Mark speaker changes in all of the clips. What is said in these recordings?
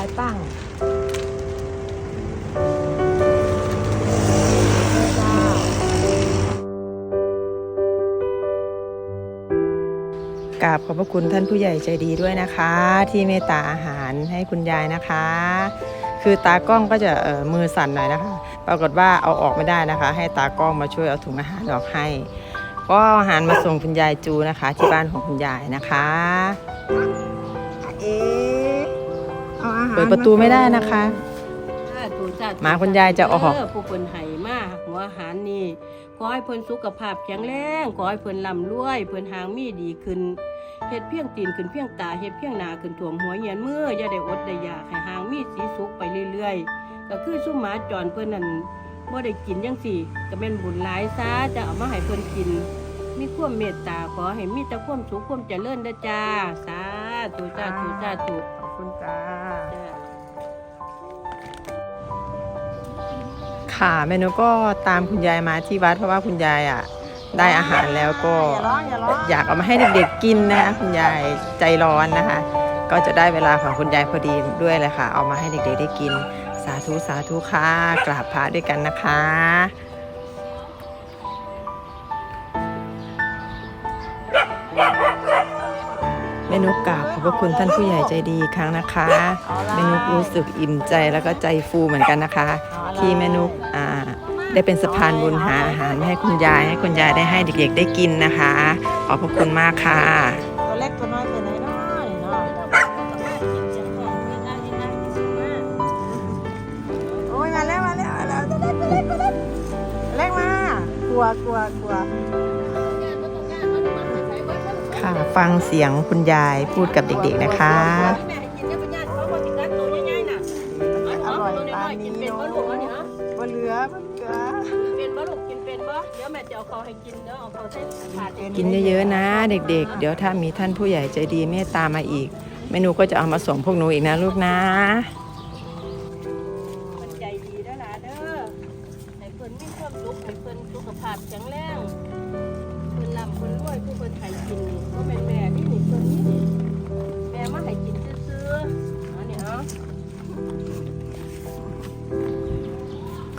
Speaker 1: ายตั้งจ้ากราบขอบพระคุณท่านผู้ใหญ่ใจดีด้วยนะคะ ที่เมตตาอาหารให้คุณยายนะคะ คือตากล้องก็จะเอ่อมือสั่นหน่อยนะคะ ปรากฏว่าเอาออกไม่ได้นะคะ ให้ตากล้องมาช่วยเอาถุงอาหารออกให้ ก็เอาอาหารมาส่งคุณยายจูนะคะ ที่บ้านของคุณยายนะคะเอ๊ะเอาอา หารเปิดประตูไม่ได้นะคะ
Speaker 2: จ้าถูจ้า
Speaker 1: หมาคุณยายจะออก
Speaker 2: เผู้เพิ่นไห้มาหัวอาหารนี่ขอให้เพิ่นสุขภาพแข็งแรงขอให้เพิ่นร่ำรวยเพิ่นหางมีดีขึ้นเฮ็ดเพียงตีนขึ้นเพียงตาเฮ็ดเพียงหน้าขึ้นถ่วมหัวเหียนมืออย่าได้อดได้อยากให้หางมีสีสุขไปเรื่อยๆก็คือซุมหมาจรเพิ่นนั่นบ่ได้กินจังซี่ก็แม่นบุญหลายซะจะเอามาให้เพิ่นกิน มีความเมตตาขอให้มีแต่ความสุขความเจริญเด้อจ้าสาธุจ้าธุจ้าธุ
Speaker 1: ขอบ คุณจ้าค่ะเมนูก็ตามคุณยายมาที่วัดเพราะว่าคุณยายอะได้อาหารแล้วก็
Speaker 3: อยาร้องอย่าร้อง
Speaker 1: อยากเอามาให้เด็กๆกินนะคะคุณยายใจร้อนนะคะ ก็จะได้เวลาของคุณยายพอดีด้วยเลยค่ะ เอามาให้เด็กๆได้กิน สาธุสาธุค่ะกราบพระด้วยกันนะคะ เมนูกราบขอบพระคุณท่านผู้ใหญ่ใจดีอีกครั้งนะคะเมนูรู้สึกอิ่มใจแล้วก็ใจฟูเหมือนกันนะคะ ที่เมนูอ่าได้เป็นสะพานบุญหาอาหารให้คุณยายให้คุณยายได้ให้เด็กๆได้กินนะคะ ขอบพระคุณมากค่ะ
Speaker 3: ตัวเล็กตัวน้อยไปไหนน้อยเนาะโอ้ยมาแล้วมาแล้วมาแล้วตัวเล็กตัวเล็กตัวเล็กตัวเล็กมากลัวกลัวกลัว
Speaker 1: ค่ะ ฟังเสียงคุณยายพูดกับเด็กๆนะคะ
Speaker 3: อร่อยปานนี้
Speaker 2: เป็น
Speaker 3: เนาะ
Speaker 2: บ่ลูกอันนี้ฮะ
Speaker 3: บ่เหลือบ่เหลือ
Speaker 2: เป็นบ่ลูกกินเป็นบ่เดี๋ยวแม่จะเอาเขาให้กินเด้อเอาเขาใส่ถาดเอง
Speaker 1: กินเยอะๆนะเด็กๆ เดี๋ยวถ้ามีท่านผู้ใหญ่ใจดีเมตตามาอีก เมนูก็จะเอามาส่งพวกหนูอีกนะลูกนะ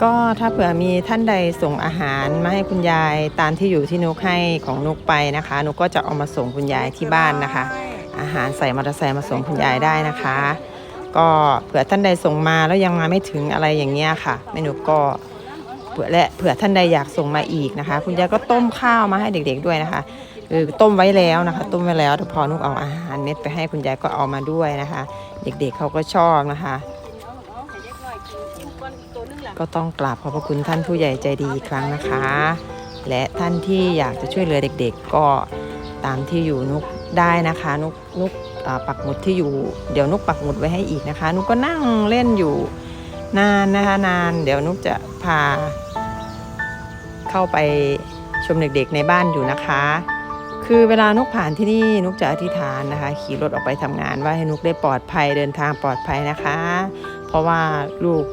Speaker 2: ก็
Speaker 1: ถ้าเผื่อมีท่านใดส่งอาหารมาให้คุณยายตามที่อยู่ที่นุกให้ของนุกไปนะคะนุกก็จะเอามาส่งคุณยายที่บ้านนะคะ อาหารใส่มอเตอร์ไซค์มาส่งคุณยายได้นะคะ ก็เผื่อท่านใดส่งมาแล้วยังมาไม่ถึงอะไรอย่างเงี้ยค่ะเมนูก็เผื่อและเผื่อท่านใดอยากส่งมาอีกนะคะ คุณยายก็ต้มข้าวมาให้เด็ก ๆด้วยนะคะคือต้มไว้แล้วนะคะ ต้มไว้แล้วแต่พอนุกเอาอาหารเม็ดไปให้คุณยายก็เอามาด้วยนะคะ เด็กๆเขาก็ชอบนะคะ
Speaker 2: ก็ต้
Speaker 1: องกราบขอบพระคุณท่านผู้ใหญ่ใจดีอีกครั้งนะคะ และท่านที่อยากจะช่วยเหลือเด็กๆ ก็ตามที่อยู่นุกได้นะคะนุกนุกปักหมุดที่อยู่เดี๋ยวนุกปักหมุดไว้ให้อีกนะคะ นุกก็นั่งเล่นอยู่นานนะคะนาน เดี๋ยวนุกจะพา เข้าไปชมเด็กๆในบ้านอยู่นะคะ คือเวลานุกผ่านที่นี่นุกจะอธิษฐานนะคะ ขี่รถออกไปทำงานว่าให้นุกได้ปลอดภัยเดินทางปลอดภัยนะคะ เพราะว่าลูก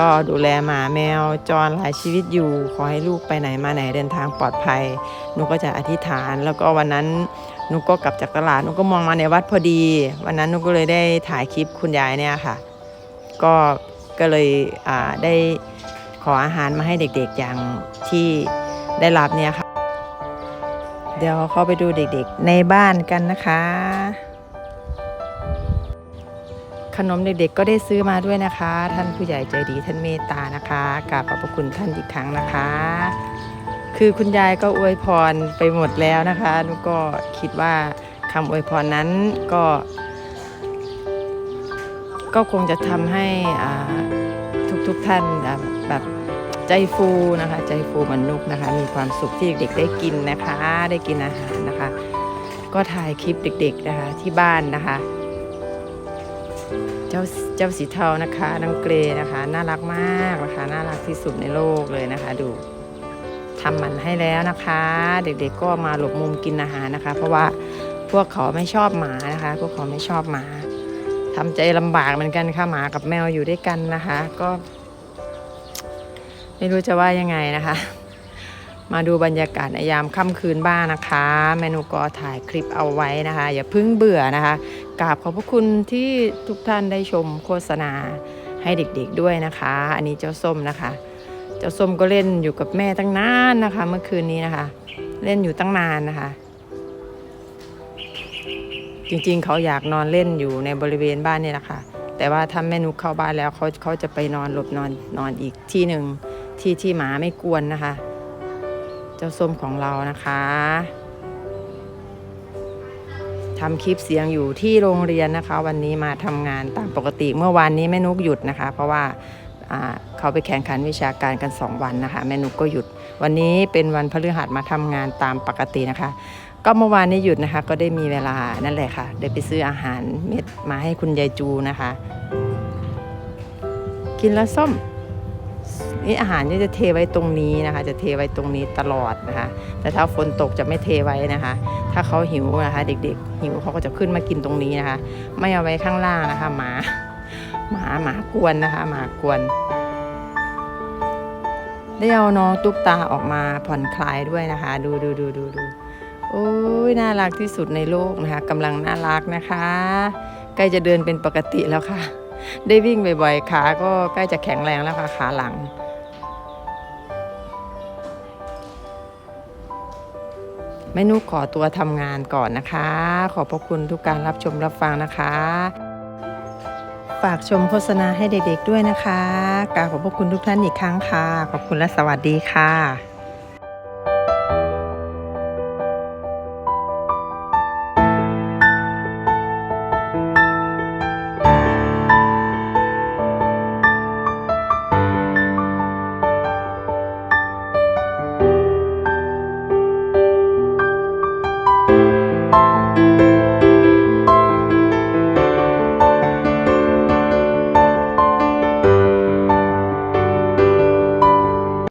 Speaker 1: ก็ดูแลหมาแมวจรหลายชีวิตอยู่ ขอให้ลูกไปไหนมาไหนเดินทางปลอดภัยหนูก็จะอธิษฐาน แล้วก็วันนั้นหนูก็กลับจากตลาดหนูก็มองมาในวัดพอดี วันนั้นหนูก็เลยได้ถ่ายคลิปคุณยายเนี่ยค่ะ ก็ก็เลยได้ขออาหารมาให้เด็กๆอย่างที่ได้รับเนี่ยค่ะ เดี๋ยวเข้าไปดูเด็กๆในบ้านกันนะคะ นมเด็กๆก็ได้ซื้อมาด้วยนะคะ ท่านผู้ใหญ่ใจดีท่านเมตตานะคะกราบขอบพระคุณท่านอีกครั้งนะคะ คือคุณยายก็อวยพรไปหมดแล้วนะคะนุก็คิดว่าคำอวยพรนั้นก็ ก็คงจะทำให้ทุกๆท่านแบบใจฟูนะคะ ใจฟูมือนนุกนะคะ มีความสุขที่เด็กๆได้กินนะคะ ได้กินอาหารนะคะ ก็ถ่ายคลิปเด็ก ๆนะคะที่บ้านนะคะ เจ้าเจ้าสีเทานะคะน้องเกรนะคะ น่ารักมากนะคะน่ารักที่สุดในโลกเลยนะคะ ดูทำมันให้แล้วนะคะ เด็กๆก็มาหลบมุมกินอาหารนะคะ เพราะว่าพวกเขาไม่ชอบหมานะคะ พวกเขาไม่ชอบหมาทำใจลำบากเหมือนกันค่ะหมากับแมวอยู่ด้วยกันนะคะ ก็ ไม่รู้จะว่ายังไงนะคะ มาดูบรรยากาศในยามค่ำคืนบ้างนะคะ เมนูก็ถ่ายคลิปเอาไว้นะคะ อย่าพิ่งเบื่อนะคะกราบขอบพระคุณที่ทุกท่านได้ชมโฆษณาให้เด็กๆด้วยนะคะ อันนี้เจ้าส้มนะคะ เจ้าส้มก็เล่นอยู่กับแม่ตั้งนานนะคะ เมื่อคืนนี้นะคะ เล่นอยู่ตั้งนานนะคะ จริงๆเขาอยากนอนเล่นอยู่ในบริเวณบ้านนี่แหละค่ะ แต่ว่าถ้าแม่นุกเข้าบ้านแล้วเขาเขาจะไปนอนหลบนอนนอนอีกที่หนึ่งที่ที่หมาไม่กวนนะคะ เจ้าส้มของเรานะคะทำคลิปเสียงอยู่ที่โรงเรียนนะคะ วันนี้มาทำงานตามปกติเมื่อวานนี้แม่นุกหยุดนะคะ เพราะว่าเขาไปแข่งขันวิชาการกัน 2 วันนะคะ แม่นุกก็หยุด วันนี้เป็นวันพฤหัสมาทำงานตามปกตินะคะ ก็เมื่อวานนี้หยุดนะคะ ก็ได้มีเวลานั่นแหละค่ะได้ไปซื้ออาหารเม็ดมาให้คุณยายจูนะคะ กินแล้วส้ม นี่อาหารเนี่ยจะเทไว้ตรงนี้นะคะ จะเทไว้ตรงนี้ตลอดนะคะ แต่ถ้าฝนตกจะไม่เทไว้นะคะ ถ้าเขาหิวนะคะ เด็กๆ หิวเขาก็จะขึ้นมากินตรงนี้นะคะ ไม่เอาไว้ข้างล่างนะคะหมาหมาหมากวนนะคะหมากวนได้เอาน้องตุ๊กตาออกมาผ่อนคลายด้วยนะคะ ดูดูดูดูดูโอ้ยน่ารักที่สุดในโลกนะคะกำลังน่ารักนะคะใกล้จะเดินเป็นปกติแล้วค่ะ ได้วิ่งบ่อยๆขาก็ใกล้จะแข็งแรงแล้วค่ะขาหลัง แม่นุขอตัวทำงานก่อนนะคะ ขอบพระคุณทุกการรับชมรับฟังนะคะ ฝากชมโฆษณาให้เด็กๆด้วยนะคะกราบขอบพระคุณทุกท่านอีกครั้งค่ะ ขอบคุณและสวัสดีค่ะ